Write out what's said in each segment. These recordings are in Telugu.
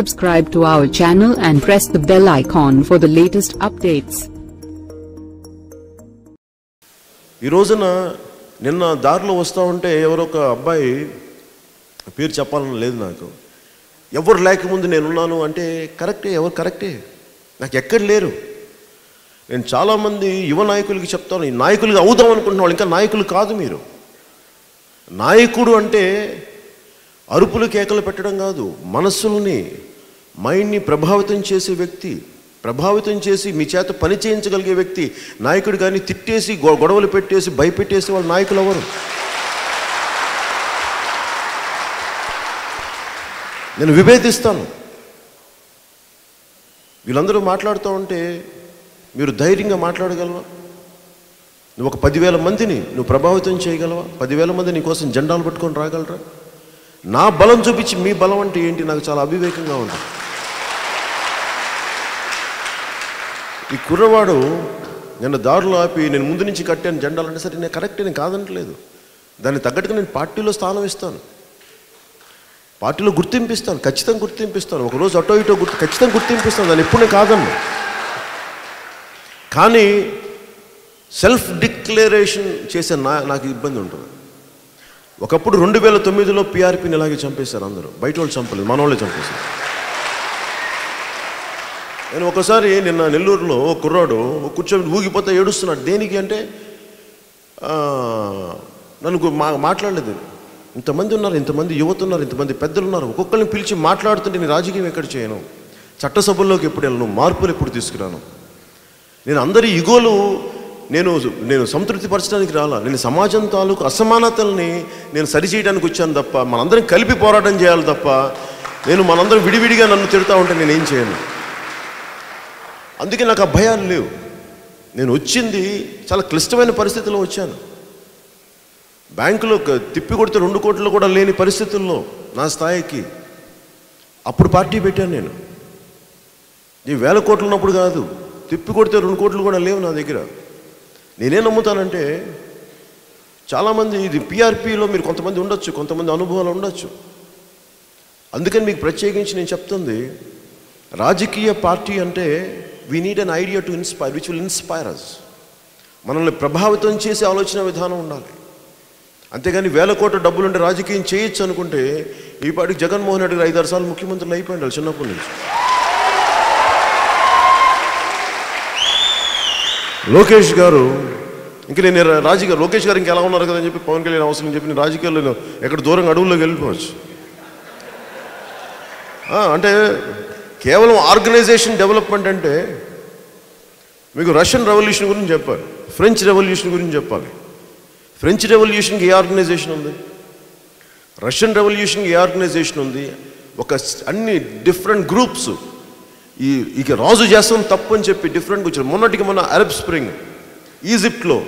Subscribe to our channel and press the bell icon for the latest updates. ఈ రోజున నిన్న దారిలో వస్తూ ఉంటే ఎవరో ఒక అబ్బాయి పేరు చెప్పాలని లేదు నాకు. ఎవరు లేకముందు నేనున్నాను అంటే కరెక్టే ఎవరు కరెక్టే? నాకు ఎక్కడ లేరు. నేను చాలామంది యువ నాయకులకి చెప్తాను ఈ నాయకులుగా అవుదాం అనుకుంటున్న వాళ్ళు ఇంకా నాయకులు కాదు మీరు. నాయకుడు అంటే అరుపులు కేకలు పెట్టడం కాదు మనస్సుల్ని మైండ్ని ప్రభావితం చేసే వ్యక్తి ప్రభావితం చేసి మీ చేత పని చేయించగలిగే వ్యక్తి నాయకుడు కానీ తిట్టేసి గొ- గొడవలు పెట్టేసి భయపెట్టేసి వాళ్ళు నాయకులు ఎవరు నేను విభేదిస్తాను. వీళ్ళందరూ మాట్లాడుతూ ఉంటే మీరు ధైర్యంగా మాట్లాడగలవా? నువ్వు ఒక పదివేల మందిని నువ్వు ప్రభావితం చేయగలవా? పదివేల మంది నీ కోసం జెండాలు పట్టుకొని రాగలరా? నా బలం చూపించి మీ బలం అంటే ఏంటి? నాకు చాలా అవివేకంగా ఉంది. ఈ కుర్రవాడు నిన్న దారులు ఆపి నేను ముందు నుంచి కట్టాను జెండాలంటే సరే నేను కరెక్ట్ నేను కాదనట్లేదు దాన్ని తగ్గట్టుగా నేను పార్టీలో స్థానం ఇస్తాను. పార్టీలో గుర్తింపిస్తాను ఖచ్చితంగా గుర్తింపిస్తాను. ఒకరోజు అటో ఇటో గుర్తు ఖచ్చితంగా గుర్తింపిస్తాను. దాన్ని ఎప్పుడు నేను కాదన్ను. కానీ సెల్ఫ్ డిక్లరేషన్ చేసే నా నాకు ఇబ్బంది ఉంటుంది. ఒకప్పుడు రెండు వేల తొమ్మిదిలో పిఆర్పీని ఇలాగే చంపేశారు అందరూ? బయట వాళ్ళు చంపలేదు మన వాళ్ళే చంపేశారు. నేను ఒకసారి నిన్న నెల్లూరులో ఒక కుర్రాడు కూర్చొని ఊగిపోతే ఏడుస్తున్నాడు. దేనికి అంటే నన్ను మా మాట్లాడలేదు. ఇంతమంది ఉన్నారు ఇంతమంది యువత ఉన్నారు ఇంతమంది పెద్దలు ఉన్నారు. ఒక్కొక్కరిని పిలిచి మాట్లాడుతుంటే నేను రాజకీయం ఎక్కడ చేయను? చట్టసభల్లోకి ఎప్పుడు వెళ్ళను? మార్పులు ఎప్పుడు తీసుకురాను? నేను అందరి ఇగోలు నేను నేను సంతృప్తి పరచడానికి రాలా. నేను సమాజం తాలూకు అసమానతల్ని నేను సరిచేయడానికి వచ్చాను తప్ప మనందరం కలిపి పోరాటం చేయాలి తప్ప నేను మనందరం విడివిడిగా నన్ను తిడతా ఉంటే నేను ఏం చేయను. అందుకే నాకు ఆ భయాలు లేవు. నేను వచ్చింది చాలా క్లిష్టమైన పరిస్థితుల్లో వచ్చాను. బ్యాంకులో తిప్పి కొడితే రెండు కోట్లు కూడా లేని పరిస్థితుల్లో నా స్థాయికి అప్పుడు పార్టీ పెట్టాను నేను. ఈ వేల కోట్లు ఉన్నప్పుడు కాదు తిప్పి కొడితే రెండు కోట్లు కూడా లేవు నా దగ్గర. నేనేం నమ్ముతానంటే చాలామంది ఇది పిఆర్పిలో మీరు కొంతమంది ఉండొచ్చు కొంతమంది అనుభవాలు ఉండొచ్చు. అందుకని మీకు ప్రత్యేకించి నేను చెప్తుంది రాజకీయ పార్టీ అంటే we need an idea to inspire which will inspire us మనల్ని ప్రభావితం చేసే ఆలోచన విధానం ఉండాలి. అంతేగాని వేల కోట్ల డబ్బులుంటే రాజకీయం చేయొచ్చు అనుకుంటే ఈ పాటికి జగన్మోహన్ రెడ్డి గారు ఐదారు సార్లు ముఖ్యమంత్రులు అయిపోయిండాలి చిన్నప్పటి నుంచి. లోకేష్ గారు ఇంక నేను రాజకీయ లోకేష్ గారు ఇంకెలా ఉన్నారు కదా అని చెప్పి పవన్ కళ్యాణ్ అవసరం అని చెప్పి నేను రాజకీయాల్లో నేను ఎక్కడ దూరంగా అడవుల్లోకి వెళ్ళిపోవచ్చు. అంటే కేవలం ఆర్గనైజేషన్ డెవలప్మెంట్ అంటే మీకు రష్యన్ రెవల్యూషన్ గురించి చెప్పాలి ఫ్రెంచ్ రెవల్యూషన్ గురించి చెప్పాలి. ఫ్రెంచ్ రెవల్యూషన్కి ఏ ఆర్గనైజేషన్ ఉంది? రష్యన్ రెవల్యూషన్కి ఏ ఆర్గనైజేషన్ ఉంది? ఒక అన్ని డిఫరెంట్ గ్రూప్స్ ఈ ఇక రాజు చేస్తాం తప్పు అని చెప్పి డిఫరెంట్గా వచ్చారు మొన్నటికి మొన్న అరబ్ స్ప్రింగ్ ఈజిప్ట్లో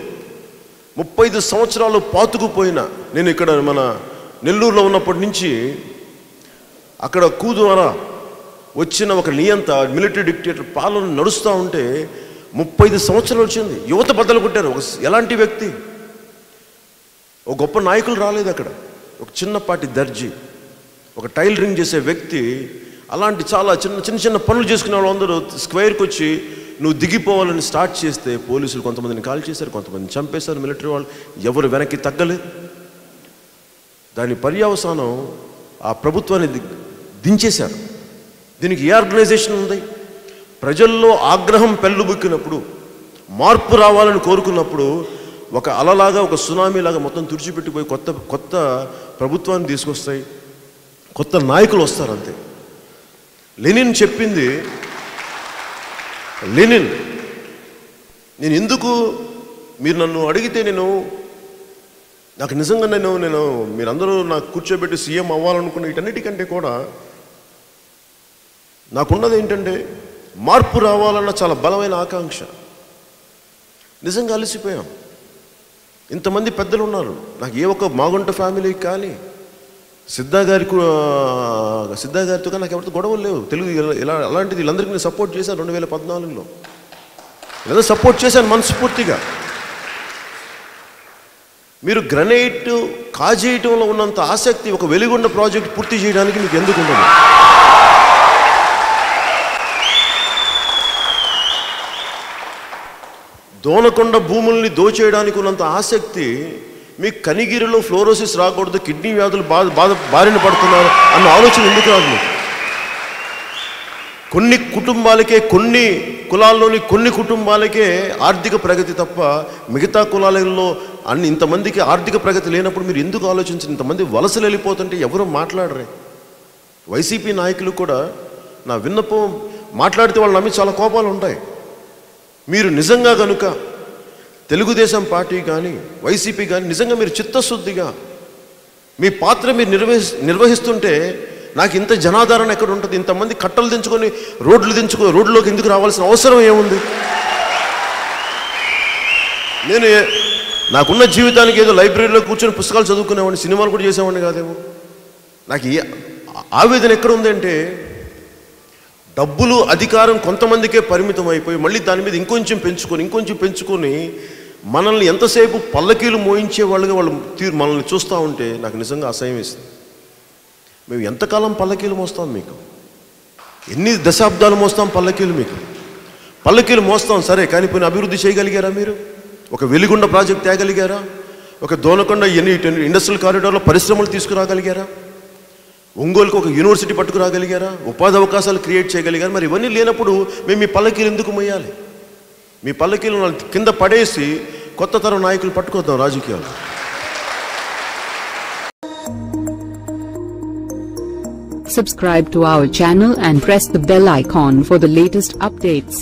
ముప్పై ఐదు సంవత్సరాలు పాతుకుపోయిన నేను ఇక్కడ మన నెల్లూరులో ఉన్నప్పటి నుంచి అక్కడ కూ ద్వారా వచ్చిన ఒక నియంత మిలిటరీ డిక్టేటర్ పాలన నడుస్తూ ఉంటే ముప్పై ఐదు సంవత్సరాలు వచ్చింది. యువత బద్దలు కొట్టారు. ఒక ఎలాంటి వ్యక్తి? ఒక గొప్ప నాయకులు రాలేదు అక్కడ. ఒక చిన్నపాటి దర్జీ ఒక టైలరింగ్ చేసే వ్యక్తి అలాంటి చాలా చిన్న చిన్న చిన్న పనులు చేసుకునే వాళ్ళందరూ స్క్వేర్కి వచ్చి నువ్వు దిగిపోవాలని స్టార్ట్ చేస్తే పోలీసులు కొంతమందిని కాల్ చేశారు కొంతమందిని చంపేశారు మిలిటరీ వాళ్ళు. ఎవరు వెనక్కి తగ్గలేదు. దాని పర్యవసానం ఆ ప్రభుత్వాన్ని దించేశారు. దీనికి ఏ ఆర్గనైజేషన్ ఉంది? ప్రజల్లో ఆగ్రహం పెళ్ళుబుక్కినప్పుడు మార్పు రావాలని కోరుకున్నప్పుడు ఒక అలలాగా ఒక సునామీలాగా మొత్తం తుడిచిపెట్టిపోయి కొత్త కొత్త ప్రభుత్వాన్ని తీసుకొస్తాయి. కొత్త నాయకులు వస్తారు అంతే. లెనిన్ చెప్పింది. లెనిన్ నేను ఎందుకు మీరు నన్ను అడిగితే నేను నాకు నిజంగా నేను నేను మీరందరూ నాకు కూర్చోబెట్టి సీఎం అవ్వాలనుకున్న వీటన్నిటికంటే కూడా నాకున్నది ఏంటంటే మార్పు రావాలన్న చాలా బలమైన ఆకాంక్ష. నిజంగా అలసిపోయాం. ఇంతమంది పెద్దలు ఉన్నారు నాకు ఏ ఒక్క మాగుంట ఫ్యామిలీకి కానీ సిద్ధా సిద్ధగారితో గారితో కానీ నాకు ఎవరితో గొడవలు లేవు. తెలుగు ఇలా అలాంటిది వీళ్ళందరికీ నేను సపోర్ట్ చేశాను రెండు వేల పద్నాలుగులో. ఏదో సపోర్ట్ చేశాను మనస్ఫూర్తిగా. మీరు గ్రనైట్ కాజేయటంలో ఉన్నంత ఆసక్తి ఒక వెలుగొండ ప్రాజెక్ట్ పూర్తి చేయడానికి మీకు ఎందుకు ఉండదు? దోనకొండ భూముల్ని దోచేయడానికి ఉన్నంత ఆసక్తి మీకు కనిగిరిలో ఫ్లోరోసిస్ రాకూడదు కిడ్నీ వ్యాధులు బాధ బాధ బారిన పడుతున్నారు అన్న ఆలోచన ఎందుకు రాదు మీకు? కొన్ని కుటుంబాలకే కొన్ని కులాల్లోని కొన్ని కుటుంబాలకే ఆర్థిక ప్రగతి తప్ప మిగతా కులాలలో అన్ని ఇంతమందికి ఆర్థిక ప్రగతి లేనప్పుడు మీరు ఎందుకు ఆలోచించరు? ఇంతమంది వలసలు వెళ్ళిపోతుంటే ఎవరు మాట్లాడరే? వైసీపీ నాయకులు కూడా నా విన్నపం మాట్లాడితే వాళ్ళు నమ్మి చాలా కోపాలు ఉంటాయి. మీరు నిజంగా కనుక తెలుగుదేశం పార్టీ కానీ వైసీపీ కానీ నిజంగా మీరు చిత్తశుద్ధిగా మీ పాత్ర మీరు నిర్వహి నిర్వహిస్తుంటే నాకు ఇంత జనాధారణ ఎక్కడ ఉంటుంది? ఇంతమంది కట్టలు దించుకొని రోడ్లు దించుకొని రోడ్లోకి ఎందుకు రావాల్సిన అవసరం ఏముంది? నేను నాకున్న జీవితానికి ఏదో లైబ్రరీలో కూర్చొని పుస్తకాలు చదువుకునేవాడిని సినిమాలు కూడా చేసేవాడిని కాదేమో? నాకు ఏ ఆవేదన ఎక్కడ ఉందంటే డబ్బులు అధికారం కొంతమందికే పరిమితం అయిపోయి మళ్ళీ దాని మీద ఇంకొంచెం పెంచుకొని ఇంకొంచెం పెంచుకొని మనల్ని ఎంతసేపు పల్లకీలు మోయించే వాళ్ళుగా వాళ్ళు తీరు మనల్ని చూస్తూ ఉంటే నాకు నిజంగా అసహ్యం వేస్తుంది మేము ఎంతకాలం పల్లకీలు మోస్తాం మీకు? ఎన్ని దశాబ్దాలు మోస్తాం పల్లకీలు మీకు? పల్లకీలు మోస్తాం సరే కానీ పోయిన అభివృద్ధి చేయగలిగారా మీరు? ఒక వెలిగొండ ప్రాజెక్ట్ తేగలిగారా? ఒక దోనకొండ ఎన్ని ఇండస్ట్రియల్ కారిడార్లో పరిశ్రమలు తీసుకురాగలిగారా? ఒంగోలుకు ఒక యూనివర్సిటీ పట్టుకురాగలిగారా? ఉపాధి అవకాశాలు క్రియేట్ చేయగలిగారు? మరి ఇవన్నీ లేనప్పుడు మేము మీ పల్లకీలు ఎందుకు మొయ్యాలి మీ పల్లకీలు వాళ్ళ కింద పడేసి కొత్త తరం నాయకులు పట్టుకొద్దాం రాజకీయాలు Subscribe to our channel and press the bell icon for the latest updates.